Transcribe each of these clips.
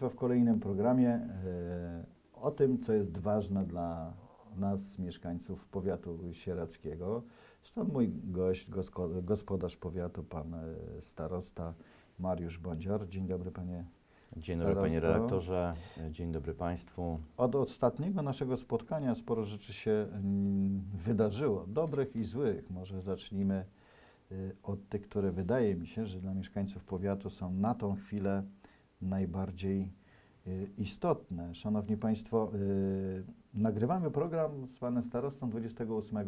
Państwa w kolejnym programie e, o tym, co jest ważne dla nas, mieszkańców powiatu sieradzkiego. Stąd mój gość, gospodarz powiatu, pan e, starosta Mariusz Bądzior. Dzień dobry panie Dzień dobry panie Starosto. redaktorze, dzień dobry państwu. Od ostatniego naszego spotkania sporo rzeczy się mm, wydarzyło, dobrych i złych. Może zacznijmy od tych, które wydaje mi się, że dla mieszkańców powiatu są na tą chwilę najbardziej y, istotne. Szanowni Państwo, y, nagrywamy program z Panem Starostą 28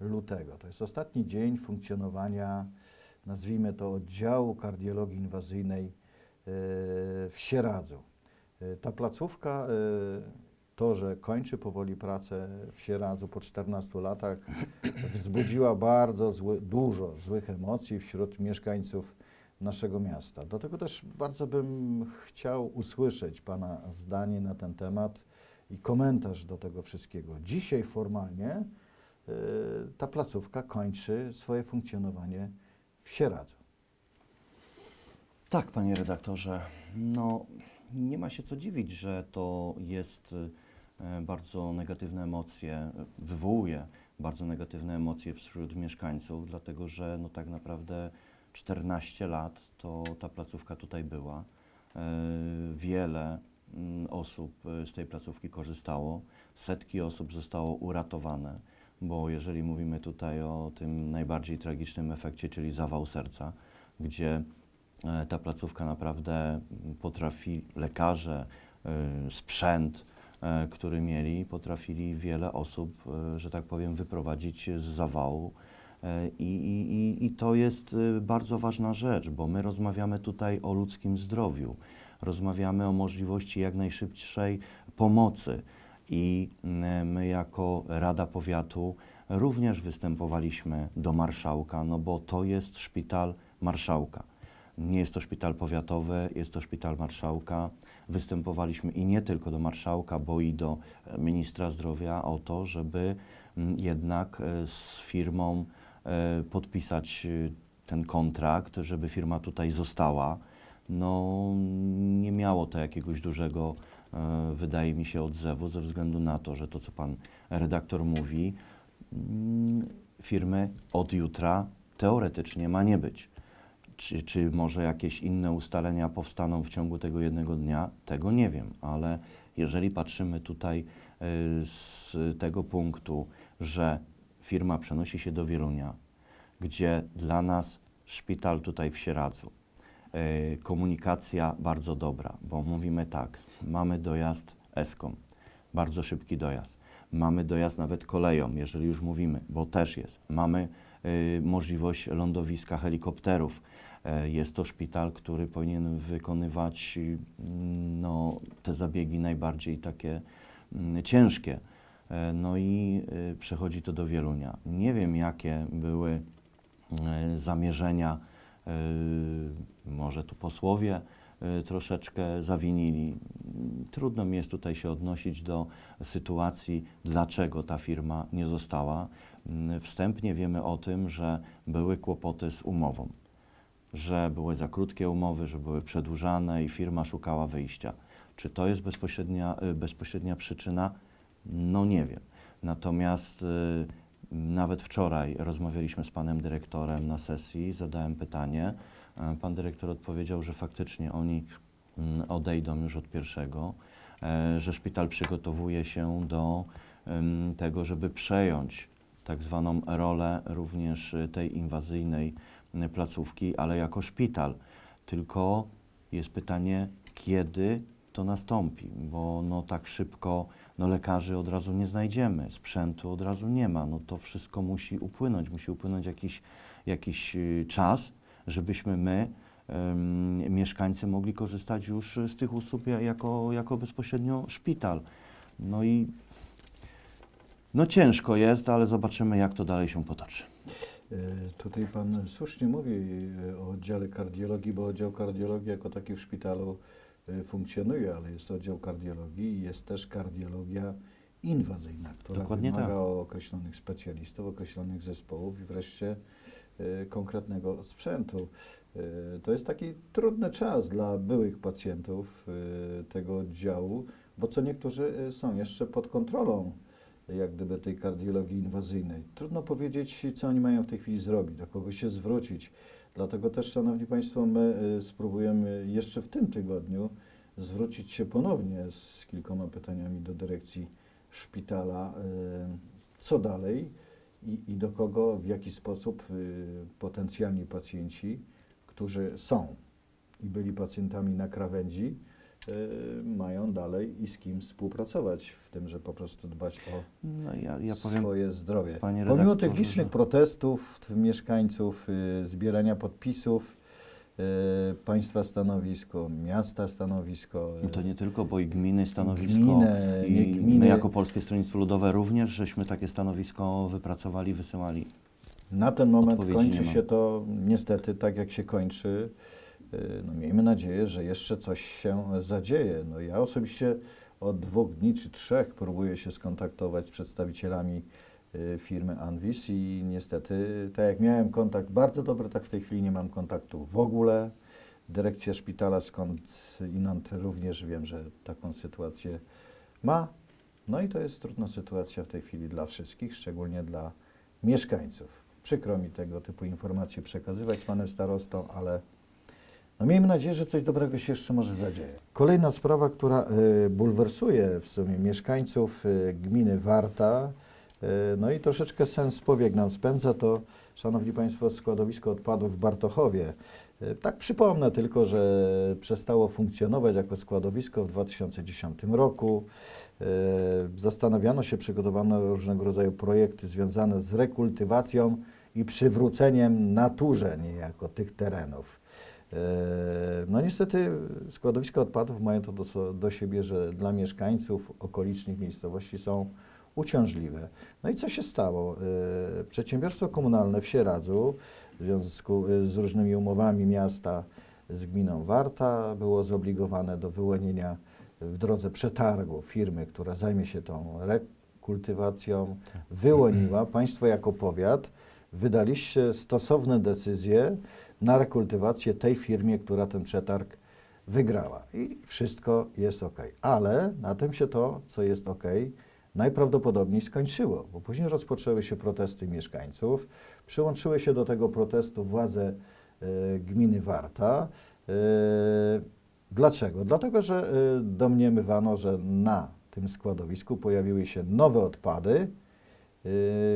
lutego. To jest ostatni dzień funkcjonowania, nazwijmy to, oddziału kardiologii inwazyjnej y, w Sieradzu. Ta placówka, to, że kończy powoli pracę w Sieradzu po 14 latach, wzbudziła bardzo zły, dużo złych emocji wśród mieszkańców naszego miasta. Dlatego też bardzo bym chciał usłyszeć Pana zdanie na ten temat i komentarz do tego wszystkiego. Dzisiaj formalnie y, ta placówka kończy swoje funkcjonowanie w Sieradzu. Tak, panie redaktorze, no nie ma się co dziwić, że to jest e, bardzo negatywne emocje, e, wywołuje bardzo negatywne emocje wśród mieszkańców, dlatego że no tak naprawdę 14 lat to ta placówka tutaj była. E, Wiele mm, osób e, z tej placówki korzystało, setki osób zostało uratowane, bo jeżeli mówimy tutaj o tym najbardziej tragicznym efekcie, czyli zawał serca, gdzie e, ta placówka naprawdę potrafi, lekarze, sprzęt, który mieli, potrafili wiele osób, że tak powiem, wyprowadzić z zawału. E, I, i, i- to jest e, bardzo ważna rzecz, bo my rozmawiamy tutaj o ludzkim zdrowiu, rozmawiamy o możliwości jak najszybszej pomocy. I mm, my, jako Rada Powiatu, również występowaliśmy do marszałka, no bo to jest szpital marszałka. Nie jest to szpital powiatowy, jest to szpital marszałka. Występowaliśmy i nie tylko do marszałka, bo i do e, ministra zdrowia o to, żeby mm, jednak e, z firmą podpisać e, ten kontrakt, żeby firma tutaj została. No, nie miało to jakiegoś dużego, e, wydaje mi się, odzewu, ze względu na to, że to, co pan redaktor mówi, mm, firmy od jutra teoretycznie ma nie być. Czy, czy może jakieś inne ustalenia powstaną w ciągu tego jednego dnia? Tego nie wiem, ale jeżeli patrzymy tutaj z tego punktu, że firma przenosi się do Wielunia, gdzie dla nas szpital tutaj w Sieradzu, y, komunikacja bardzo dobra, bo mówimy tak, mamy dojazd Eskom, bardzo szybki dojazd. Mamy dojazd nawet koleją, jeżeli już mówimy, bo też jest. Mamy y, możliwość lądowiska helikopterów. E, Jest to szpital, który powinien wykonywać y, no, te zabiegi najbardziej takie mm, ciężkie. E, No i y, przechodzi to do Wielunia. Nie wiem, jakie były e, zamierzenia, e, może tu posłowie troszeczkę zawinili. Trudno mi jest tutaj się odnosić do sytuacji, dlaczego ta firma nie została. Mm, Wstępnie wiemy o tym, że były kłopoty z umową, że były za krótkie umowy, że były przedłużane i firma szukała wyjścia. Czy to jest bezpośrednia, bezpośrednia przyczyna? No nie wiem. Natomiast y, nawet wczoraj rozmawialiśmy z panem dyrektorem na sesji, zadałem pytanie. E, Pan dyrektor odpowiedział, że faktycznie oni mm, odejdą już od pierwszego, e, że szpital przygotowuje się do tego, żeby przejąć tak zwaną rolę również tej inwazyjnej y, placówki, ale jako szpital. Tylko jest pytanie, kiedy to nastąpi, bo no tak szybko no lekarzy od razu nie znajdziemy, sprzętu od razu nie ma. No to wszystko musi upłynąć, musi upłynąć jakiś, jakiś y, czas, żebyśmy my, em, mieszkańcy, mogli korzystać już z tych usług ja- jako, jako bezpośrednio szpital. No i no ciężko jest, ale zobaczymy, jak to dalej się potoczy. E, Tutaj Pan słusznie mówi e, o oddziale kardiologii, bo oddział kardiologii jako taki w szpitalu funkcjonuje, ale jest oddział kardiologii i jest też kardiologia inwazyjna, która Dokładnie wymaga tak. określonych specjalistów, określonych zespołów i wreszcie e, konkretnego sprzętu. E, To jest taki trudny czas dla byłych pacjentów e, tego oddziału, bo co niektórzy e, są jeszcze pod kontrolą jak gdyby tej kardiologii inwazyjnej. Trudno powiedzieć, co oni mają w tej chwili zrobić, do kogo się zwrócić. Dlatego też, Szanowni Państwo, my e, spróbujemy jeszcze w tym tygodniu zwrócić się ponownie z kilkoma pytaniami do dyrekcji szpitala, e, co dalej i, i do kogo, w jaki sposób e, potencjalni pacjenci, którzy są i byli pacjentami na krawędzi, mają dalej i z kim współpracować w tym, że po prostu dbać o No ja, ja powiem, swoje zdrowie. panie Pomimo tych licznych że- protestów mieszkańców, y, zbierania podpisów, y, państwa stanowisko, miasta stanowisko, I to nie tylko, bo i gminy stanowisko, Gminę, i nie gminy. my jako Polskie Stronnictwo Ludowe również żeśmy takie stanowisko wypracowali, wysyłali. Na ten moment Odpowiedzi kończy się to niestety tak, jak się kończy. Y, No, miejmy nadzieję, że jeszcze coś się zadzieje. No, ja osobiście od dwóch dni czy trzech próbuję się skontaktować z przedstawicielami y, firmy Anvis i niestety, tak jak miałem kontakt bardzo dobry, tak w tej chwili nie mam kontaktu w ogóle. Dyrekcja szpitala skąd inąd również wiem, że taką sytuację ma. No i to jest trudna sytuacja w tej chwili dla wszystkich, szczególnie dla mieszkańców. Przykro mi tego typu informacje przekazywać z panem starostą, ale no miejmy nadzieję, że coś dobrego się jeszcze może zadzieje. Kolejna sprawa, która y, bulwersuje w sumie mieszkańców y, gminy Warta, y, no i troszeczkę sens powiek nam spędza, to Szanowni Państwo, składowisko odpadów w Bartochowie. Tak przypomnę tylko, że przestało funkcjonować jako składowisko w 2010 roku. Zastanawiano się, przygotowano różnego rodzaju projekty związane z rekultywacją i przywróceniem naturze niejako tych terenów. E, No niestety składowiska odpadów mają to do, do siebie, że dla mieszkańców okolicznych miejscowości są uciążliwe. No i co się stało? E, Przedsiębiorstwo komunalne w Sieradzu w związku e, z różnymi umowami miasta z gminą Warta było zobligowane do wyłonienia w drodze przetargu firmy, która zajmie się tą rekultywacją, wyłoniła. Państwo jako powiat wydaliście stosowne decyzje na rekultywację tej firmie, która ten przetarg wygrała. I wszystko jest ok. Ale na tym się to, co jest ok, najprawdopodobniej skończyło, bo później rozpoczęły się protesty mieszkańców, przyłączyły się do tego protestu władze e, gminy Warta. E, dlaczego? Dlatego, że e, domniemywano, że na tym składowisku pojawiły się nowe odpady, y,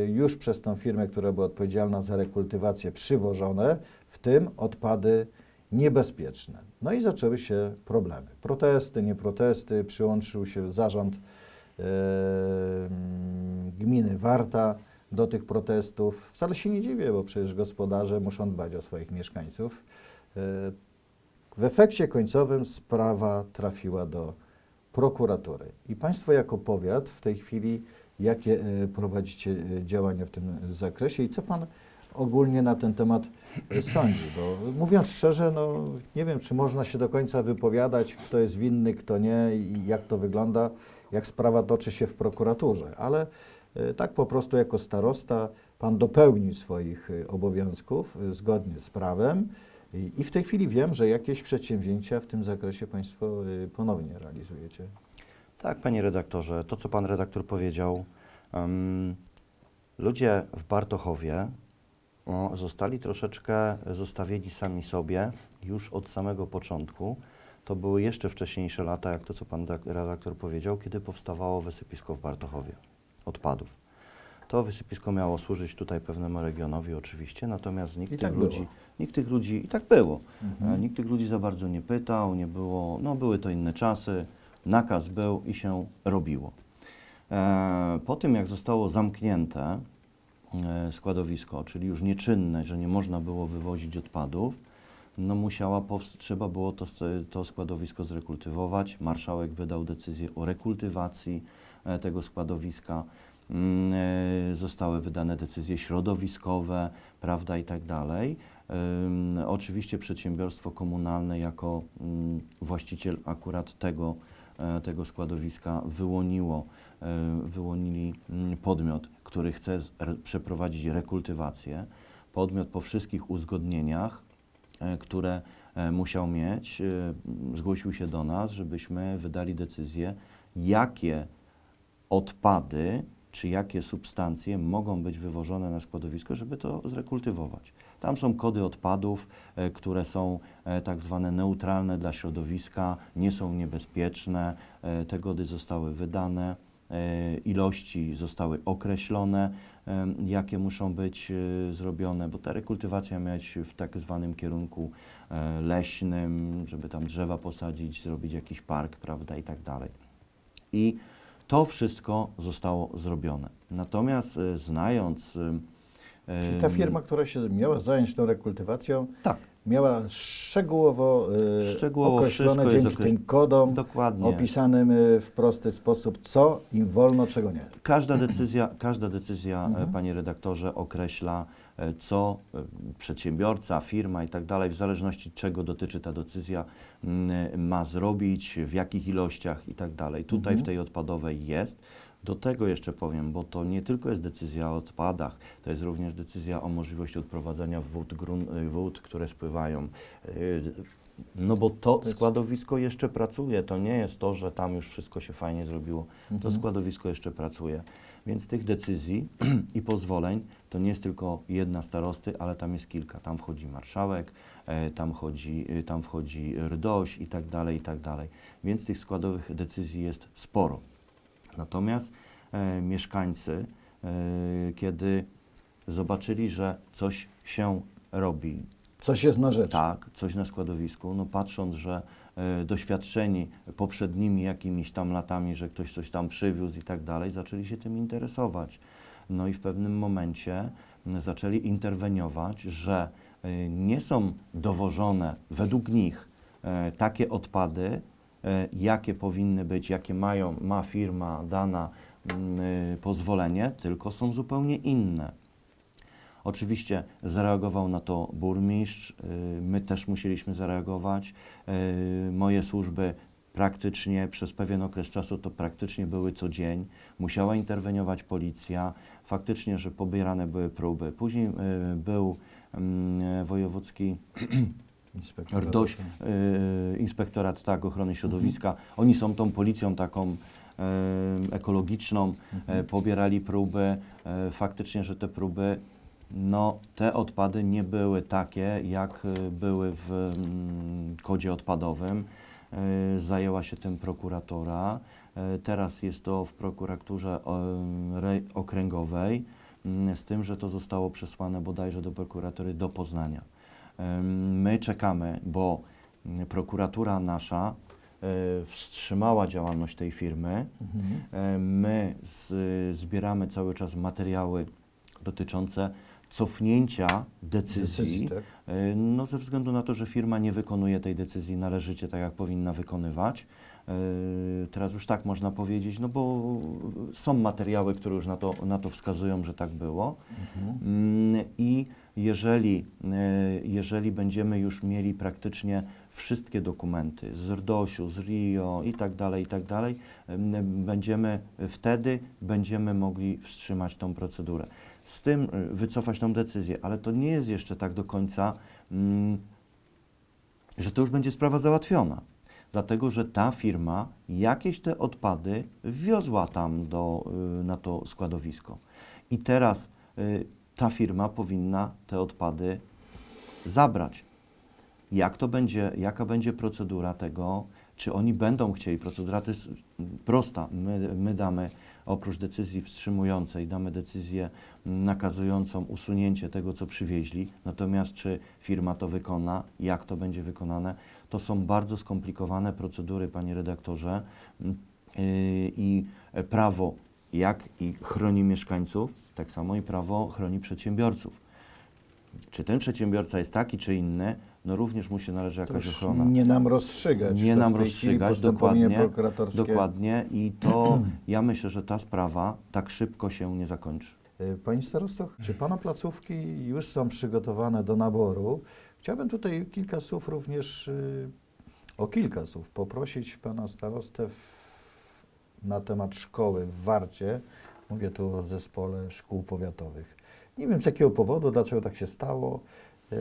już przez tą firmę, która była odpowiedzialna za rekultywację, przywożone, w tym odpady niebezpieczne. No i zaczęły się problemy. Protesty, nieprotesty, przyłączył się zarząd y, gminy Warta do tych protestów. Wcale się nie dziwię, bo przecież gospodarze muszą dbać o swoich mieszkańców. Y, W efekcie końcowym sprawa trafiła do prokuratury. I Państwo jako powiat w tej chwili, jakie e, prowadzicie e, działania w tym zakresie i co Pan ogólnie na ten temat e, sądzi? Bo mówiąc szczerze, no, nie wiem, czy można się do końca wypowiadać, kto jest winny, kto nie i jak to wygląda, jak sprawa toczy się w prokuraturze. Ale e, tak po prostu jako starosta Pan dopełnił swoich e, obowiązków e, zgodnie z prawem. I w tej chwili wiem, że jakieś przedsięwzięcia w tym zakresie Państwo ponownie realizujecie. Tak, panie redaktorze, to co pan redaktor powiedział, em, ludzie w Bartochowie zostali troszeczkę zostawieni sami sobie już od samego początku. To były jeszcze wcześniejsze lata, jak to co pan dak- redaktor powiedział, kiedy powstawało wysypisko w Bartochowie odpadów. To wysypisko miało służyć tutaj pewnemu regionowi oczywiście, natomiast nikt I tych tak ludzi, było. nikt tych ludzi, i tak było, Mhm. E, Nikt tych ludzi za bardzo nie pytał, nie było, no były to inne czasy, nakaz był i się robiło. E, po tym jak zostało zamknięte e, składowisko, czyli już nieczynne, że nie można było wywozić odpadów, no musiała, trzeba było to, to składowisko zrekultywować. Marszałek wydał decyzję o rekultywacji e, tego składowiska. Mm, Zostały wydane decyzje środowiskowe, prawda, i tak dalej. Oczywiście przedsiębiorstwo komunalne jako mm, właściciel akurat tego, tego składowiska wyłoniło, e, wyłonili mm, podmiot, który chce przeprowadzić rekultywację. Podmiot po wszystkich uzgodnieniach e, które e, musiał mieć, e, zgłosił się do nas, żebyśmy wydali decyzję, jakie odpady czy jakie substancje mogą być wywożone na składowisko, żeby to zrekultywować. Tam są kody odpadów, e, które są e, tak zwane neutralne dla środowiska, nie są niebezpieczne. E, te kody zostały wydane, ilości zostały określone, jakie muszą być zrobione, bo ta rekultywacja miała być w tak zwanym kierunku leśnym, żeby tam drzewa posadzić, zrobić jakiś park, prawda, i tak dalej. I to wszystko zostało zrobione. Natomiast znając. Czyli ta firma, która się miała zająć tą rekultywacją, Tak, miała szczegółowo, e, Szczegółowo określone dzięki okreś- tym kodom dokładnie. opisanym e, w prosty sposób, co im wolno, czego nie. Każda decyzja, każda decyzja, Mhm. e, panie redaktorze, określa, co przedsiębiorca, firma i tak dalej, w zależności czego dotyczy ta decyzja, mm, ma zrobić, w jakich ilościach i tak dalej. Tutaj Mhm. w tej odpadowej jest. Do tego jeszcze powiem, bo to nie tylko jest decyzja o odpadach, to jest również decyzja o możliwości odprowadzania wód, grun, y, wód które spływają. Y, No bo to składowisko jeszcze pracuje, to nie jest to, że tam już wszystko się fajnie zrobiło. To Mhm. składowisko jeszcze pracuje. Więc tych decyzji i pozwoleń to nie jest tylko jedna starosty, ale tam jest kilka. Tam wchodzi marszałek, e, tam, chodzi, e, tam wchodzi RDOŚ i tak dalej, i tak dalej. Więc tych składowych decyzji jest sporo. Natomiast e, mieszkańcy, e, kiedy zobaczyli, że coś się robi, Coś jest na rzecz. tak, coś na składowisku, no patrząc, że e, doświadczeni poprzednimi jakimiś tam latami, że ktoś coś tam przywiózł i tak dalej, zaczęli się tym interesować. No i w pewnym momencie m, zaczęli interweniować, że e, nie są dowożone według nich e, takie odpady, jakie powinny być, jakie mają, ma firma dana m, e, pozwolenie, tylko są zupełnie inne. Oczywiście zareagował na to burmistrz, y, my też musieliśmy zareagować. Moje służby praktycznie przez pewien okres czasu to praktycznie były co dzień. Musiała interweniować policja. Faktycznie, że pobierane były próby. Później był mm, wojewódzki Inspektor. RDOŚ, y, Inspektorat tak, Ochrony Środowiska. Oni są tą policją taką y, ekologiczną, e, pobierali próby. E, faktycznie, że te próby, no te odpady nie były takie, jak e, były w mm, kodzie odpadowym. E, Zajęła się tym prokuratora. E, Teraz jest to w prokuraturze e, okręgowej, mm, z tym, że to zostało przesłane bodajże do prokuratury do Poznania. My czekamy, bo mm, prokuratura nasza e, wstrzymała działalność tej firmy. Mhm. My z, zbieramy cały czas materiały dotyczące cofnięcia decyzji, Decyzji, tak? e, no ze względu na to, że firma nie wykonuje tej decyzji należycie tak, jak powinna wykonywać. E, Teraz już tak można powiedzieć, no bo są materiały, które już na to, na to wskazują, że tak było. Mhm. Jeżeli, e, jeżeli będziemy już mieli praktycznie wszystkie dokumenty z RDOŚ-u, z RIO i tak dalej, i tak dalej, em, będziemy, wtedy będziemy mogli wstrzymać tą procedurę. Z tym e, wycofać tą decyzję, ale to nie jest jeszcze tak do końca, mm, że to już będzie sprawa załatwiona. Dlatego, że ta firma jakieś te odpady wiozła tam do, y, na to składowisko. I teraz ta firma powinna te odpady zabrać. Jak to będzie, jaka będzie procedura tego, czy oni będą chcieli, procedura to jest prosta. My, my damy, oprócz decyzji wstrzymującej, damy decyzję nakazującą usunięcie tego, co przywieźli. Natomiast czy firma to wykona, jak to będzie wykonane, to są bardzo skomplikowane procedury, panie redaktorze. Yy, I prawo, jak i chroni mieszkańców, tak samo i prawo chroni przedsiębiorców. Czy ten przedsiębiorca jest taki czy inny, no również mu się należy jakaś ochrona. nie nam rozstrzygać. Nie nam rozstrzygać, dokładnie. Dokładnie i to ja myślę, że ta sprawa tak szybko się nie zakończy. Y, Pani starosto, czy Pana placówki już są przygotowane do naboru? Chciałbym tutaj kilka słów również, y, o kilka słów poprosić Pana starostę na temat szkoły w Warcie. Mówię tu o zespole szkół powiatowych. Nie wiem z jakiego powodu, dlaczego tak się stało. E,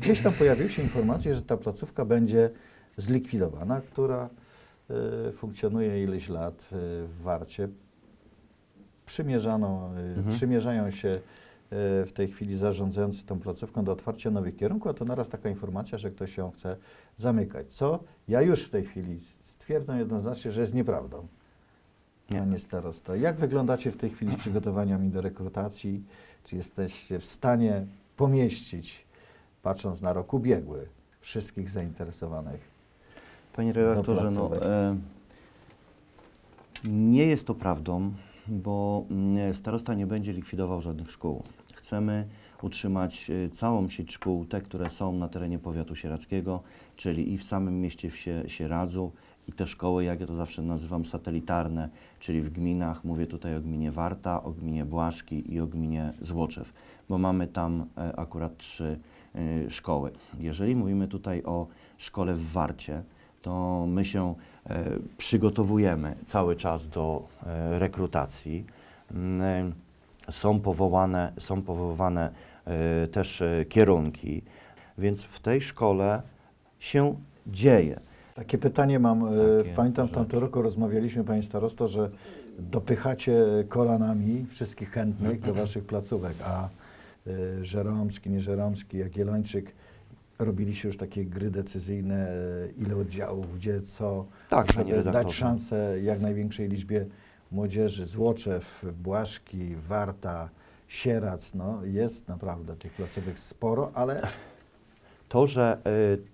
Gdzieś tam pojawiły się informacje, że ta placówka będzie zlikwidowana, która e, funkcjonuje ileś lat e, w Warcie. Przymierzano, e, Mhm. Przymierzają się w tej chwili zarządzający tą placówką do otwarcia nowych kierunków, a to naraz taka informacja, że ktoś ją chce zamykać. Co ja już w tej chwili stwierdzam jednoznacznie, że jest nieprawdą. Nie. Panie starosto, jak wyglądacie w tej chwili z przygotowaniami do rekrutacji? Czy jesteście w stanie pomieścić, patrząc na rok ubiegły, wszystkich zainteresowanych? Panie redaktorze, no, e, nie jest to prawdą, bo mm, starosta nie będzie likwidował żadnych szkół. Chcemy utrzymać e, całą sieć szkół, te, które są na terenie powiatu sieradzkiego, czyli i w samym mieście w Sie, Sieradzu, i te szkoły, jak ja to zawsze nazywam, satelitarne, czyli w gminach, mówię tutaj o gminie Warta, o gminie Błaszki i o gminie Złoczew, bo mamy tam e, akurat trzy e, szkoły. Jeżeli mówimy tutaj o szkole w Warcie, to my się e, przygotowujemy cały czas do e, rekrutacji. Są powołane, są powoływane e, też e, kierunki, więc w tej szkole się dzieje. Takie pytanie mam. e, Takie Pamiętam w tamtym roku rozmawialiśmy, Panie Starosto, że dopychacie kolanami wszystkich chętnych do Waszych placówek, a Żeromski, nie Żeromski, Jagiellończyk robiliście już takie gry decyzyjne, ile oddziałów, gdzie, co, Tak, żeby dać szansę jak największej liczbie młodzieży. Złoczew, Błaszki, Warta, Sierac, no jest naprawdę tych placówek sporo, ale To, że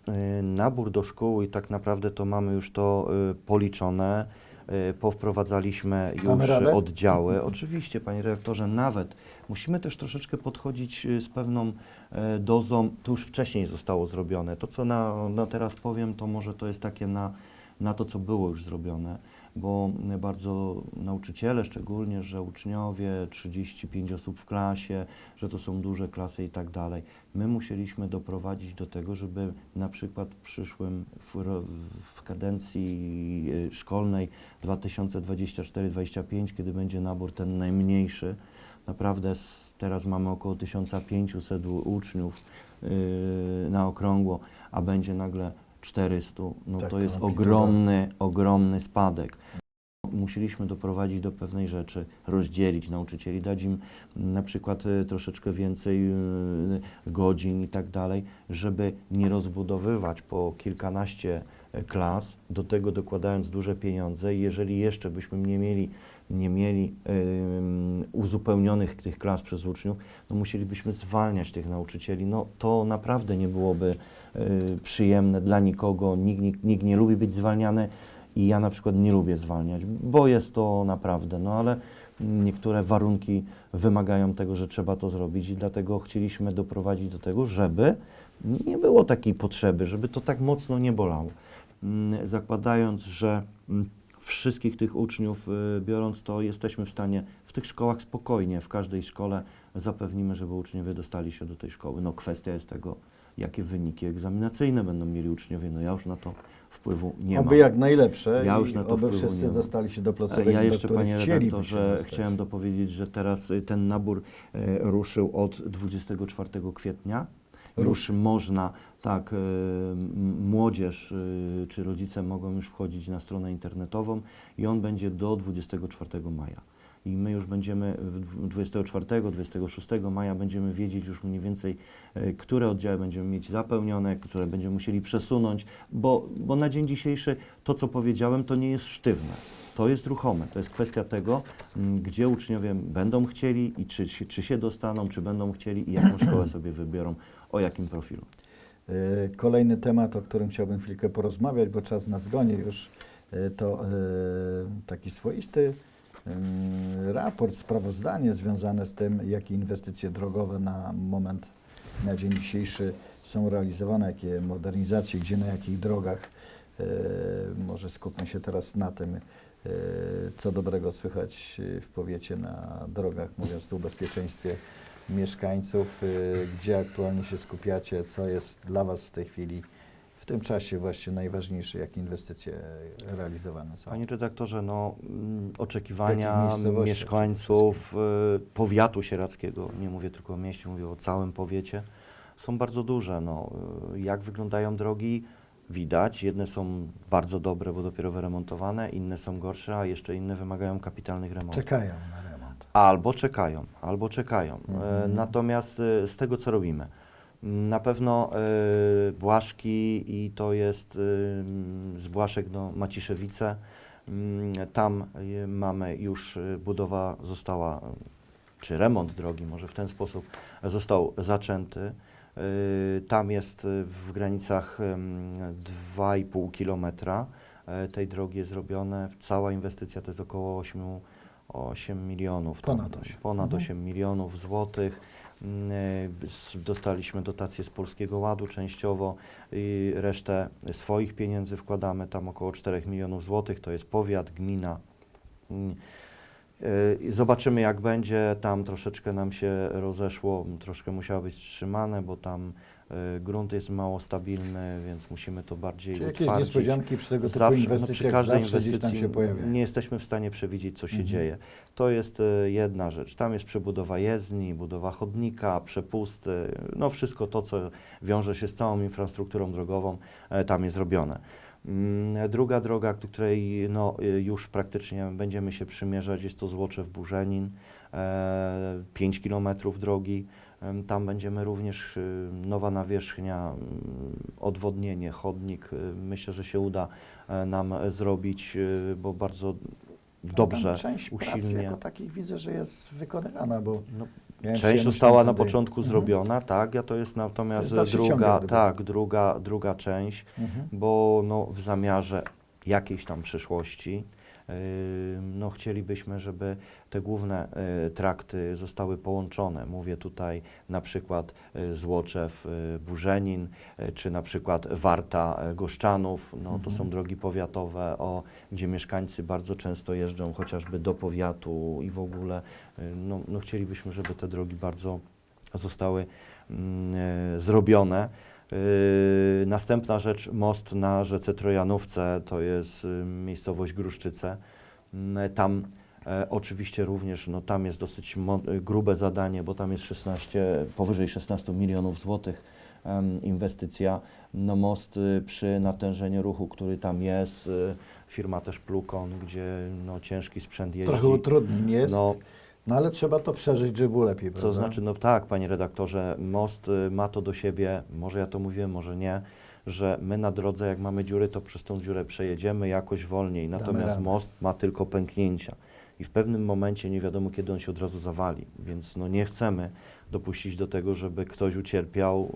y, y, nabór do szkół i tak naprawdę to mamy już to y, policzone, y, powprowadzaliśmy już oddziały. Oczywiście, panie redaktorze, nawet musimy też troszeczkę podchodzić y, z pewną y, dozą, to już wcześniej zostało zrobione. To, co na, na teraz powiem, to może to jest takie na, na to, co było już zrobione, bo bardzo nauczyciele, szczególnie, że uczniowie, 35 osób w klasie, że to są duże klasy i tak dalej. My musieliśmy doprowadzić do tego, żeby na przykład w przyszłym, w, w kadencji y, szkolnej 2024-2025, kiedy będzie nabór ten najmniejszy, naprawdę teraz mamy około 1500 u- uczniów y, na okrągło, a będzie nagle 400, no Tak, to jest ogromny, ogromny spadek. Musieliśmy doprowadzić do pewnej rzeczy, rozdzielić nauczycieli, dać im na przykład y, troszeczkę więcej y, godzin i tak dalej, żeby nie rozbudowywać po kilkanaście e, klas, do tego dokładając duże pieniądze jeżeli jeszcze byśmy nie mieli, nie mieli uzupełnionych tych klas przez uczniów, no musielibyśmy zwalniać tych nauczycieli. No to naprawdę nie byłoby y, przyjemne dla nikogo, nikt, nikt, nikt nie lubi być zwalniany i ja na przykład nie lubię zwalniać, bo jest to naprawdę, no ale niektóre warunki wymagają tego, że trzeba to zrobić i dlatego chcieliśmy doprowadzić do tego, żeby nie było takiej potrzeby, żeby to tak mocno nie bolało. Mm, Zakładając, że mm, wszystkich tych uczniów y, biorąc, to jesteśmy w stanie w tych szkołach spokojnie, w każdej szkole zapewnimy, żeby uczniowie dostali się do tej szkoły. No kwestia jest tego, jakie wyniki egzaminacyjne będą mieli uczniowie, no ja już na to wpływu nie mam. oby jak najlepsze Ja już na to oby wszyscy dostali się do placówek, Ja do jeszcze, których panie redaktorze, chciałem dopowiedzieć, że teraz y, ten nabór e, ruszył od 24 kwietnia. Już Ruszy. można, tak, e, młodzież y, czy rodzice mogą już wchodzić na stronę internetową i on będzie do 24 maja. I my już będziemy w- 24, 26 maja będziemy wiedzieć już mniej więcej, e, które oddziały będziemy mieć zapełnione, które będziemy musieli przesunąć, bo, bo na dzień dzisiejszy to, co powiedziałem, to nie jest sztywne. To jest ruchome. To jest kwestia tego, gdzie uczniowie będą chcieli i czy, czy się dostaną, czy będą chcieli i jaką szkołę sobie wybiorą, o jakim profilu. E, Kolejny temat, o którym chciałbym chwilkę porozmawiać, bo czas nas goni już, e, to e, taki swoisty raport, sprawozdanie związane z tym, jakie inwestycje drogowe na moment, na dzień dzisiejszy są realizowane, jakie modernizacje, gdzie, na jakich drogach. Może skupmy się teraz na tym, co dobrego słychać w powiecie na drogach, mówiąc tu o bezpieczeństwie mieszkańców, y, gdzie aktualnie się skupiacie, co jest dla Was w tej chwili w tym czasie właśnie najważniejsze, jakie inwestycje realizowane są? Panie redaktorze, no, mm, oczekiwania mieszkańców y, powiatu sieradzkiego, nie mówię tylko o mieście, mówię o całym powiecie, są bardzo duże. No, y, jak wyglądają drogi? Widać. Jedne są bardzo dobre, bo dopiero wyremontowane, inne są gorsze, a jeszcze inne wymagają kapitalnych remontów. Czekają na. Albo czekają, albo czekają. E, Mhm. Natomiast e, z tego, co robimy, na pewno e, Błaszki i to jest z Błaszek do Maciszewice. M, Tam mamy już e, budowa została, czy remont drogi może w ten sposób został zaczęty. Tam jest w granicach em, 2,5 kilometra tej drogi jest zrobione. Cała inwestycja to jest około 8 8 milionów. tam, Ponad osiem. Ponad Mhm. 8 milionów złotych. Mm, s- Dostaliśmy dotację z Polskiego Ładu częściowo i resztę swoich pieniędzy wkładamy, tam około 4 milionów złotych, to jest powiat, gmina. Mm, i Zobaczymy jak będzie, tam troszeczkę nam się rozeszło, troszkę musiało być trzymane, bo tam grunt jest mało stabilny, więc musimy to bardziej Czy jakieś utwardzić. niespodzianki przy tego typu Zawsze, no, inwestycjach przy każdej zawsze inwestycji się pojawiają? nie jesteśmy w stanie przewidzieć, co się Mhm. dzieje. To jest e, jedna rzecz. Tam jest przebudowa jezdni, budowa chodnika, przepusty, no wszystko to, co wiąże się z całą infrastrukturą drogową, e, tam jest robione. Mm, Druga droga, do której no, y, już praktycznie będziemy się przymierzać, jest to Złoczew Burzenin, e, 5 kilometrów drogi. Tam będziemy również nowa nawierzchnia, odwodnienie, chodnik. Myślę, że się uda e, nam e, zrobić, y, bo bardzo No, dobrze, tam część usilnie. jako takich widzę, że jest wykonywana, bo No, Część została na początku Mhm. zrobiona, tak, ja to jest natomiast To jest druga, tak, druga, druga część, Mhm. bo no, w zamiarze jakiejś tam przyszłości no, chcielibyśmy, żeby te główne y, trakty zostały połączone. Mówię tutaj na przykład y, Złoczew, y, Burzenin, czy na przykład Warta, Goszczanów. No, to Mhm. są drogi powiatowe, o, gdzie mieszkańcy bardzo często jeżdżą chociażby do powiatu i w ogóle no, no, chcielibyśmy, żeby te drogi bardzo zostały mm, zrobione. Yy, Następna rzecz, most na rzece Trojanówce, to jest y, miejscowość Gruszczyce. Mm, Tam e, oczywiście również, no tam jest dosyć y, grube zadanie, bo tam jest 16, powyżej 16 milionów złotych em, inwestycja. No most y, przy natężeniu ruchu, który tam jest, y, firma też Plukon, gdzie no, ciężki sprzęt jeździ. Trochę utrudnień jest, No, no ale trzeba to przeżyć, żeby było lepiej, to prawda? znaczy, no tak, panie redaktorze, most y, ma to do siebie, może ja to mówiłem, może nie, że my na drodze, jak mamy dziury, to przez tą dziurę przejedziemy jakoś wolniej, natomiast radę. most ma tylko pęknięcia i w pewnym momencie nie wiadomo, kiedy on się od razu zawali, więc no nie chcemy dopuścić do tego, żeby ktoś ucierpiał,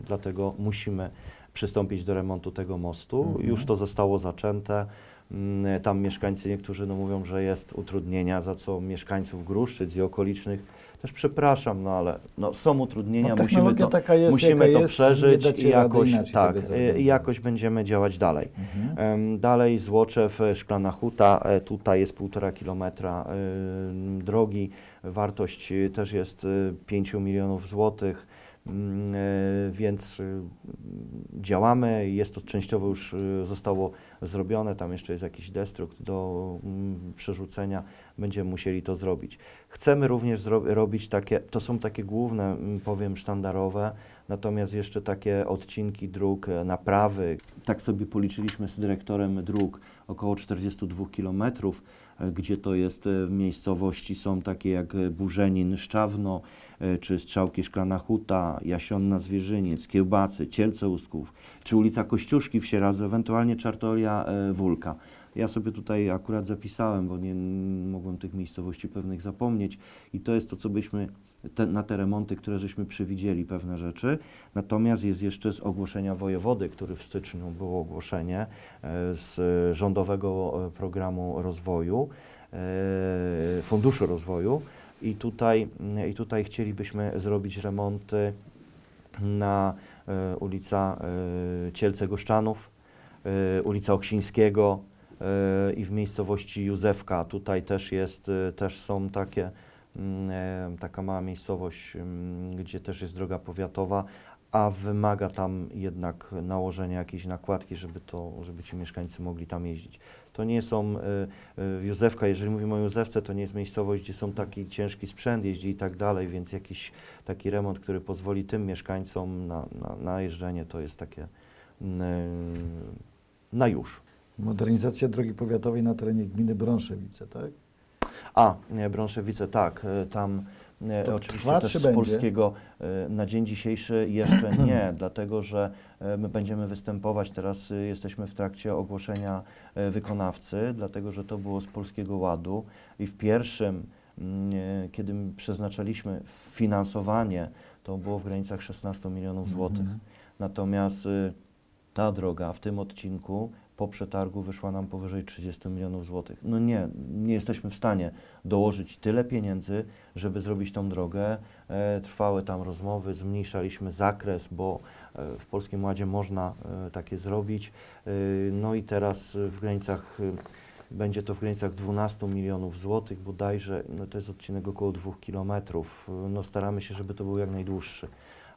y, dlatego musimy przystąpić do remontu tego mostu. Mhm. Już to zostało zaczęte. Mm, Tam mieszkańcy niektórzy no, mówią, że jest utrudnienia, za co mieszkańców Gruszczyc i okolicznych też przepraszam, no ale no, są utrudnienia, No, musimy to, taka jest, musimy to jest, przeżyć i jakoś, tak, zorganizować. i jakoś będziemy działać dalej. Mhm. Dalej Złoczew, e, Szklana Huta, e, tutaj jest półtora kilometra drogi, wartość też jest y, 5 milionów złotych, e, więc y, działamy, jest to częściowo już y, zostało zrobione, tam jeszcze jest jakiś destrukt do mm, przerzucenia, będziemy musieli to zrobić. Chcemy również robić takie, to są takie główne, mm, powiem, sztandarowe, natomiast jeszcze takie odcinki dróg, e, naprawy. Tak sobie policzyliśmy z dyrektorem dróg, około 42 km, gdzie to jest e, miejscowości są takie jak e, Burzenin, Szczawno, e, czy Strzałki Szklana Huta, Jasionna Zwierzyniec, Kiełbacy, Cielce Ustków, czy ulica Kościuszki w Sieradzu, ewentualnie Czartoria Wólka. Ja sobie tutaj akurat zapisałem, bo nie mogłem tych miejscowości pewnych zapomnieć i to jest to, co byśmy te, na te remonty, które żeśmy przewidzieli pewne rzeczy. Natomiast jest jeszcze z ogłoszenia wojewody, który w styczniu było ogłoszenie e, z rządowego e, programu rozwoju, e, funduszu rozwoju i tutaj, mm, i tutaj chcielibyśmy zrobić remonty na ulica Cielce Goszczanów, ulica Oksińskiego i w miejscowości Józefka. Tutaj też jest, też są takie, taka mała miejscowość, mm, gdzie też jest droga powiatowa, a wymaga tam jednak nałożenia jakiejś nakładki, żeby, to, żeby ci mieszkańcy mogli tam jeździć. To nie są, y, y, Józefka, jeżeli mówimy o Józefce, to nie jest miejscowość, gdzie są taki ciężki sprzęt, jeździ i tak dalej, więc jakiś taki remont, który pozwoli tym mieszkańcom na, na, na jeżdżenie, to jest takie mm, y, na już. Modernizacja drogi powiatowej na terenie gminy Brąszewice, tak? A, Brąszewice, tak, e, tam e, To oczywiście trwa, też z będzie? polskiego e, na dzień dzisiejszy jeszcze nie, dlatego że my będziemy występować, teraz jesteśmy w trakcie ogłoszenia wykonawcy, dlatego że to było z Polskiego Ładu i w pierwszym, mm, kiedy przeznaczaliśmy finansowanie, to było w granicach 16 milionów złotych. Mhm. Natomiast ta droga w tym odcinku po przetargu wyszła nam powyżej 30 milionów złotych. No nie, nie jesteśmy w stanie dołożyć tyle pieniędzy, żeby zrobić tą drogę. E, trwały tam rozmowy, zmniejszaliśmy zakres, bo e, w Polskim Ładzie można e, takie zrobić. E, no i teraz w granicach, y, będzie to w granicach 12 milionów złotych bodajże, no to jest odcinek około 2 kilometrów. No staramy się, żeby to był jak najdłuższy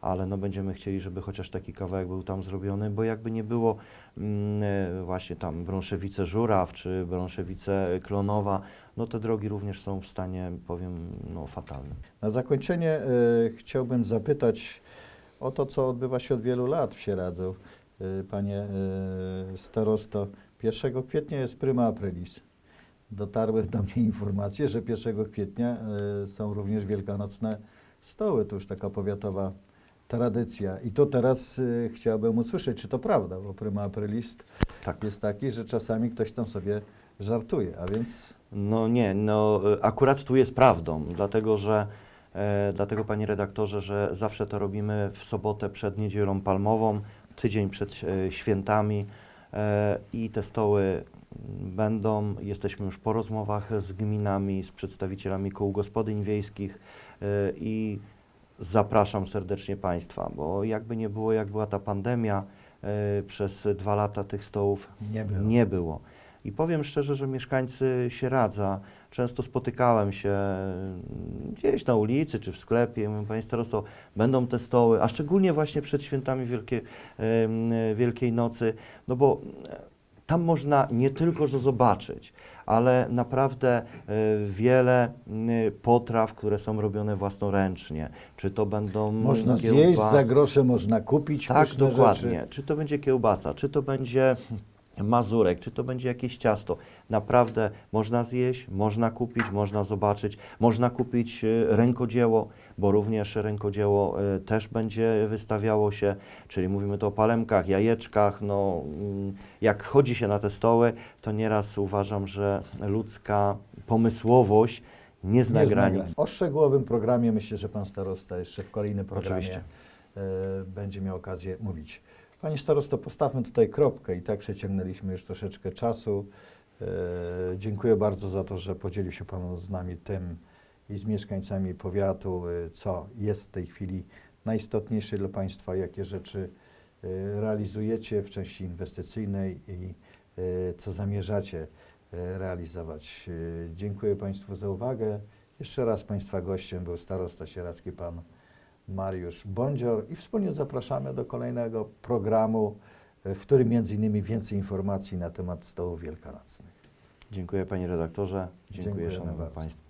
ale no będziemy chcieli, żeby chociaż taki kawałek był tam zrobiony, bo jakby nie było mm, e, właśnie tam Brąszewice-Żuraw czy Brąszewice-Klonowa, no te drogi również są w stanie, powiem, no fatalnym. Na zakończenie e, chciałbym zapytać o to, co odbywa się od wielu lat w Sieradzu. E, panie e, starosto, 1 kwietnia jest prima aprilis. Dotarły do mnie informacje, że 1 kwietnia e, są również wielkanocne stoły. To już taka powiatowa tradycja. I to teraz e, chciałbym usłyszeć, czy to prawda, bo prima aprilis Tak. jest taki, że czasami ktoś tam sobie żartuje, a więc No nie, no e, akurat tu jest prawdą, dlatego że e, dlatego panie redaktorze, że zawsze to robimy w sobotę przed niedzielą palmową, tydzień przed e, świętami e, i te stoły będą. Jesteśmy już po rozmowach z gminami, z przedstawicielami kół gospodyń wiejskich e, i zapraszam serdecznie państwa, bo jakby nie było, jak była ta pandemia, e, przez dwa lata tych stołów nie było. nie było. I powiem szczerze, że mieszkańcy Sieradza, często spotykałem się mm, gdzieś na ulicy czy w sklepie, mówię, panie starosto, będą te stoły, a szczególnie właśnie przed świętami Wielkie, em, Wielkiej Nocy, no bo tam można nie tylko to zobaczyć, ale naprawdę e, wiele potraw, które są robione własnoręcznie. Czy to będą Można zjeść za grosze, można kupić tak, dokładnie. rzeczy. Czy to będzie kiełbasa, czy to będzie mazurek, czy to będzie jakieś ciasto. Naprawdę można zjeść, można kupić, można zobaczyć, można kupić y, rękodzieło, bo również rękodzieło y, też będzie wystawiało się, czyli mówimy tu o palemkach, jajeczkach. No, mm, jak chodzi się na te stoły, to nieraz uważam, że ludzka pomysłowość nie zna Nie granic. granic. O szczegółowym programie myślę, że pan starosta jeszcze w kolejnym programie Oczywiście. e, będzie miał okazję mówić. Panie starosto, postawmy tutaj kropkę i tak przeciągnęliśmy już troszeczkę czasu. E, dziękuję bardzo za to, że podzielił się Pan z nami tym i z mieszkańcami powiatu, e, co jest w tej chwili najistotniejsze dla Państwa, jakie rzeczy e, realizujecie w części inwestycyjnej i e, co zamierzacie realizować. Dziękuję Państwu za uwagę. Jeszcze raz Państwa gościem był starosta sieradzki Pan Mariusz Bądzior i wspólnie zapraszamy do kolejnego programu, e, w którym między innymi więcej informacji na temat stołów wielkanocnych. Dziękuję panie redaktorze, dziękuję Dziękujemy szanowni bardzo. państwu.